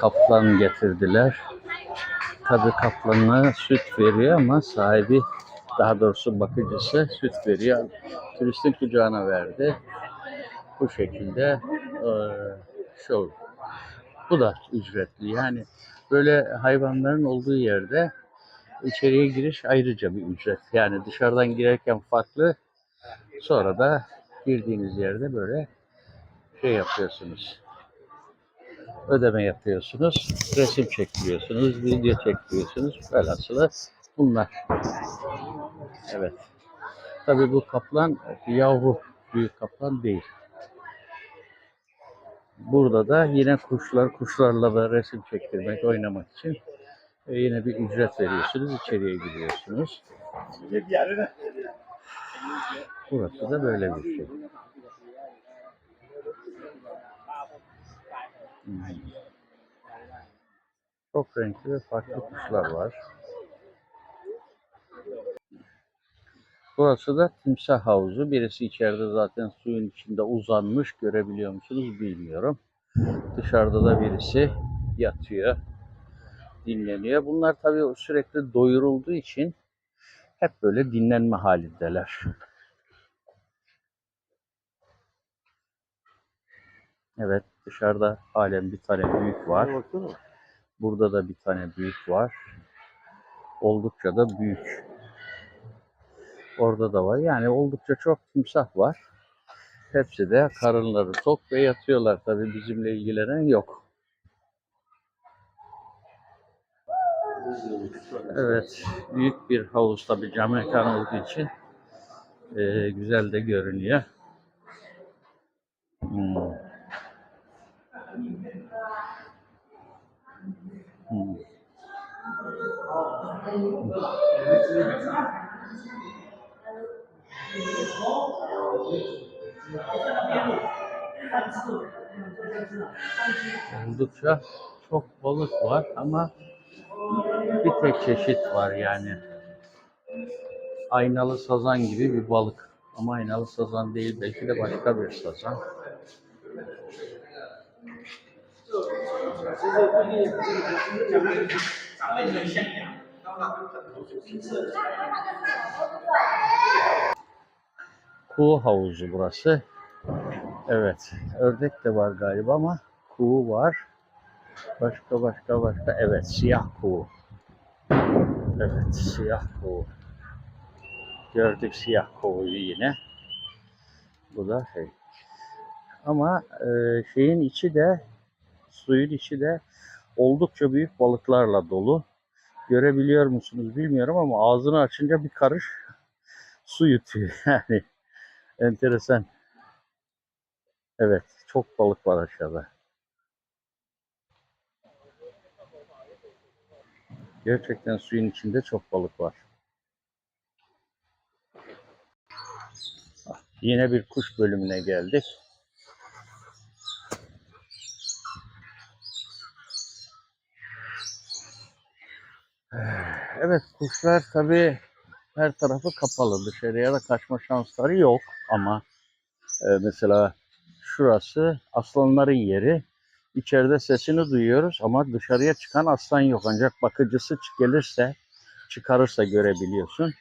kaplan getirdiler. Tabii kaplanına süt veriyor ama sahibi daha doğrusu bakıcısı süt veriyor. Turistin kucağına verdi. Bu şekilde eee şov. Bu da ücretli. Yani böyle hayvanların olduğu yerde içeriye giriş ayrıca bir ücret. Yani dışarıdan girerken farklı, sonra da girdiğiniz yerde böyle şey yapıyorsunuz. Ödeme yapıyorsunuz, resim çektiriyorsunuz, video çektiriyorsunuz. Velhasılı bunlar. Evet. Tabii bu kaplan yavru, büyük kaplan değil. Burada da yine kuşlar, kuşlarla da resim çektirmek, oynamak için e, yine bir ücret veriyorsunuz, içeriye giriyorsunuz. Burası da böyle bir şey. Çok renkli ve farklı kuşlar var. Burası da timsah havuzu. Birisi içeride zaten suyun içinde uzanmış. Görebiliyor musunuz bilmiyorum. Dışarıda da birisi yatıyor, dinleniyor. Bunlar tabii sürekli doyurulduğu için hep böyle dinlenme halindeler. Evet, dışarıda halen bir tane büyük var. Burada da bir tane büyük var. Oldukça da büyük. Orada da var. Yani oldukça çok timsah var. Hepsi de karınları tok ve yatıyorlar. Tabii bizimle ilgilenen yok. Evet, büyük bir havuz tabii cam mekan olduğu için eee, güzel de görünüyor. Oldukça çok balık var ama bir tek çeşit var yani. Aynalı sazan gibi bir balık. Ama aynalı sazan değil, belki de başka bir sazan. Kuğu havuzu burası. Evet, ördek de var galiba ama kuğu var. Başka başka başka. Evet, siyah kuğu. Evet, siyah kuğu. Gördük siyah kuğuyu yine. Bu da şey. Ama e, şeyin içi de suyun içi de oldukça büyük balıklarla dolu. Görebiliyor musunuz bilmiyorum ama ağzını açınca bir karış su yutuyor. Yani enteresan. Evet, çok balık var aşağıda. Gerçekten suyun içinde çok balık var. Ah, Yine bir kuş bölümüne geldik. Evet kuşlar tabii her tarafı kapalı. Dışarıya da kaçma şansları yok ama e, mesela şurası aslanların yeri. İçeride sesini duyuyoruz ama dışarıya çıkan aslan yok. Ancak bakıcısı gelirse, çıkarırsa görebiliyorsun.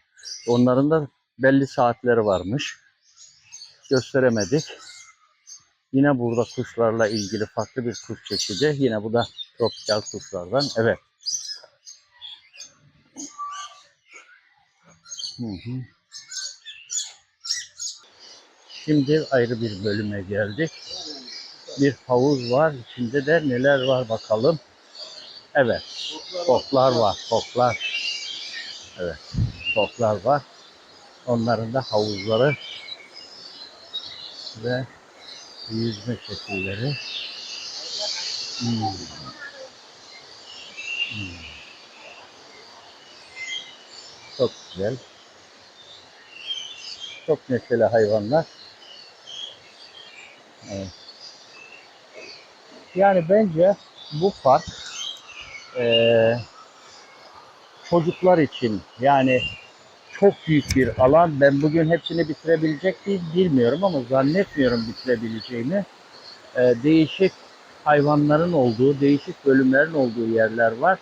Onların da belli saatleri varmış. Gösteremedik. Yine burada kuşlarla ilgili farklı bir kuş çeşidi. Yine bu da tropikal kuşlardan. Evet. Şimdi ayrı bir bölüme geldik. Bir havuz var. İçinde de neler var bakalım. Evet. Foklar var. Foklar. Evet. Foklar var. Onların da havuzları ve yüzme şekilleri. Hmm. Hmm. Çok güzel. Çok neşeli hayvanlar. Evet. Yani bence bu park eee, çocuklar için yani çok büyük bir alan. Ben bugün hepsini bitirebilecek miyim bilmiyorum ama zannetmiyorum bitirebileceğimi. Eee, değişik hayvanların olduğu, değişik bölümlerin olduğu yerler var.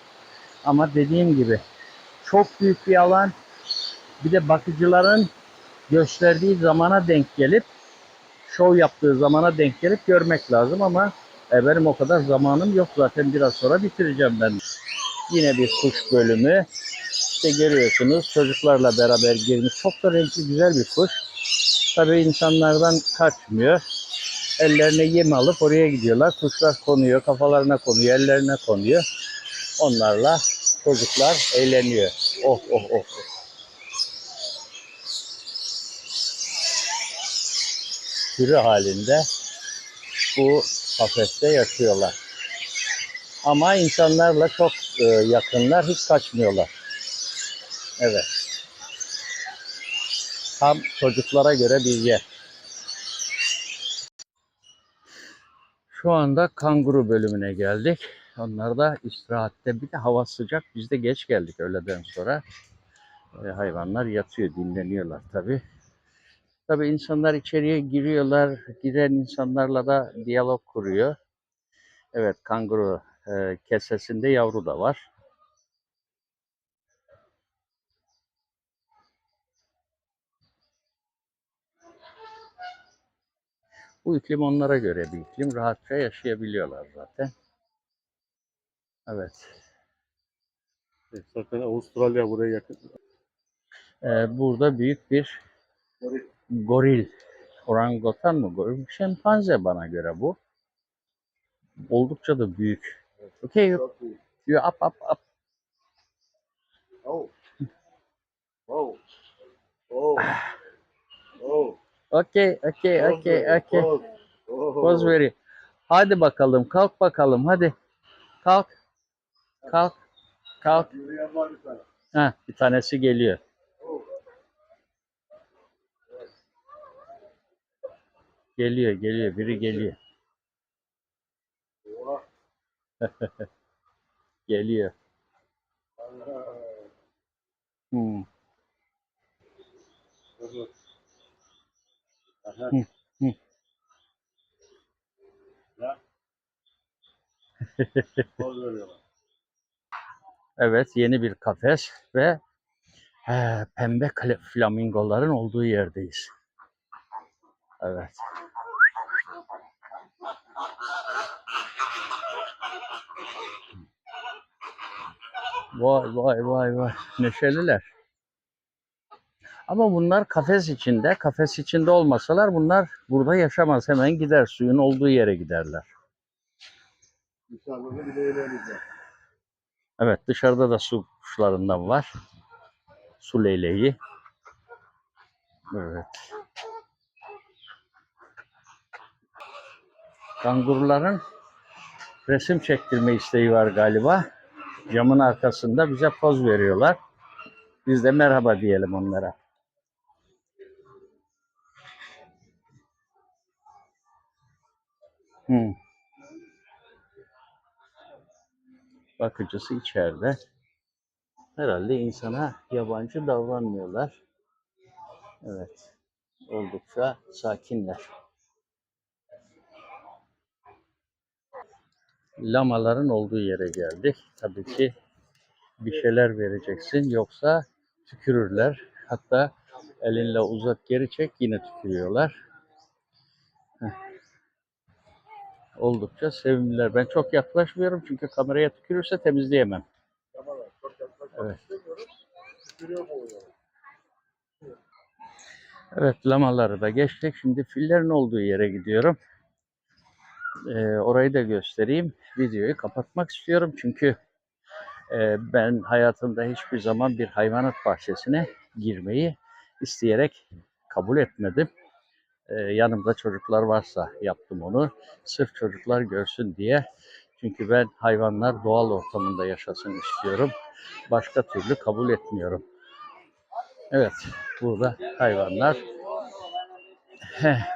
Ama dediğim gibi çok büyük bir alan. Bir de bakıcıların gösterdiği zamana denk gelip şov yaptığı zamana denk gelip görmek lazım ama e, benim o kadar zamanım yok zaten biraz sonra bitireceğim ben. Yine bir kuş bölümü. İşte görüyorsunuz çocuklarla beraber girmiş. Çok da renkli güzel bir kuş. Tabii insanlardan kaçmıyor. Ellerine yem alıp oraya gidiyorlar. Kuşlar konuyor, kafalarına konuyor, ellerine konuyor. Onlarla çocuklar eğleniyor. Oh oh oh. Sürü halinde bu kafeste yaşıyorlar. Ama insanlarla çok e, yakınlar, hiç kaçmıyorlar. Evet. Tam çocuklara göre bir yer. Şu anda kanguru bölümüne geldik. Onlar da istirahatte. Bir de hava sıcak. Biz de geç geldik öğleden sonra. E, hayvanlar yatıyor, dinleniyorlar tabii. Tabii insanlar içeriye giriyorlar. Giren insanlarla da diyalog kuruyor. Evet, kanguru e, kesesinde yavru da var. Bu iklim onlara göre bir iklim. Rahatça yaşayabiliyorlar zaten. Evet. Zaten Avustralya buraya yakın. Ee, burada büyük bir goril. Orangutan mı? Goril. Şempanze bana göre bu. Oldukça da büyük. Okay, you, you up, up, up. Oh. Oh. Oh. Oh. Okay, okay, okay, okay. Was very. Hadi bakalım, kalk bakalım, hadi. Kalk. Kalk. Kalk. Heh, bir tanesi geliyor. Geliyor, geliyor, biri geliyor. Geliyor. Hmm. Hı, hı. Evet, yeni bir kafes ve he, pembe flamingoların olduğu yerdeyiz. Evet. Vay vay vay vay. Neşeliler. Ama bunlar kafes içinde. Kafes içinde olmasalar bunlar burada yaşamaz. Hemen gider. Suyun olduğu yere giderler. Evet dışarıda da su kuşlarından var. Su leyleği. Evet. Kanguruların resim çektirme isteği var galiba. Camın arkasında bize poz veriyorlar. Biz de merhaba diyelim onlara. Hmm. Bakıcısı içeride. Herhalde insana yabancı davranmıyorlar. Evet. Oldukça sakinler. Lamaların olduğu yere geldik. Tabii ki bir şeyler vereceksin yoksa tükürürler. Hatta elinle uzat geri çek yine tükürüyorlar. Heh. Oldukça sevimliler. Ben çok yaklaşmıyorum çünkü kameraya tükürürse temizleyemem. Evet. Evet lamaları da geçtik. Şimdi fillerin olduğu yere gidiyorum. Ee, orayı da göstereyim. Videoyu kapatmak istiyorum çünkü e, ben hayatımda hiçbir zaman bir hayvanat bahçesine girmeyi isteyerek kabul etmedim. Ee, yanımda çocuklar varsa yaptım onu. Sırf çocuklar görsün diye. Çünkü ben hayvanlar doğal ortamında yaşasın istiyorum. Başka türlü kabul etmiyorum. Evet, burada hayvanlar Heh.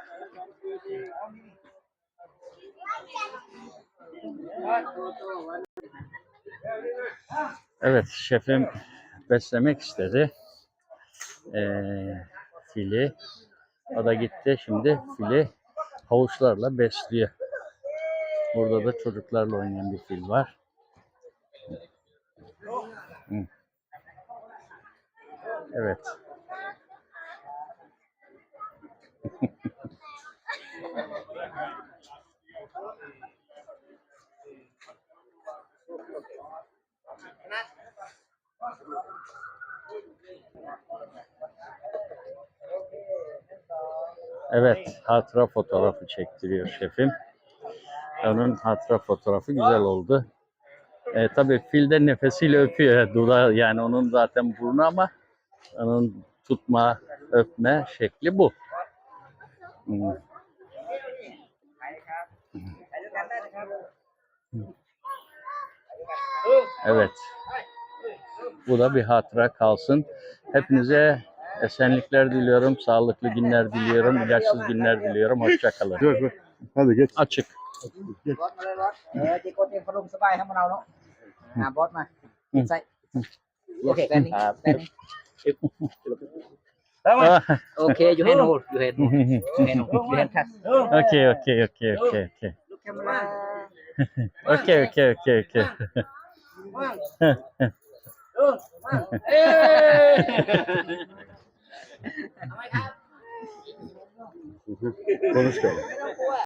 Evet, şefim beslemek istedi. Ee, fili. O da gitti. Şimdi fili havuçlarla besliyor. Burada da çocuklarla oynayan bir fil var. Evet. Evet, hatıra fotoğrafı çektiriyor şefim. Onun hatıra fotoğrafı güzel oldu. E, tabii fil de nefesiyle öpüyor. Dudağı yani onun zaten burnu ama onun tutma, öpme şekli bu. Hmm. Evet. Bu da bir hatıra kalsın. Hepinize esenlikler diliyorum. Sağlıklı günler diliyorum. ilaçsız günler diliyorum. Hoşçakalın. Dur dur. Hadi geç. Açık. Geç. Okay, Benny. Tamam. Okay, you hand hold. You hand. You hand Okay, okay, okay, okay, okay. Okay, okay, okay, okay. নমস্কার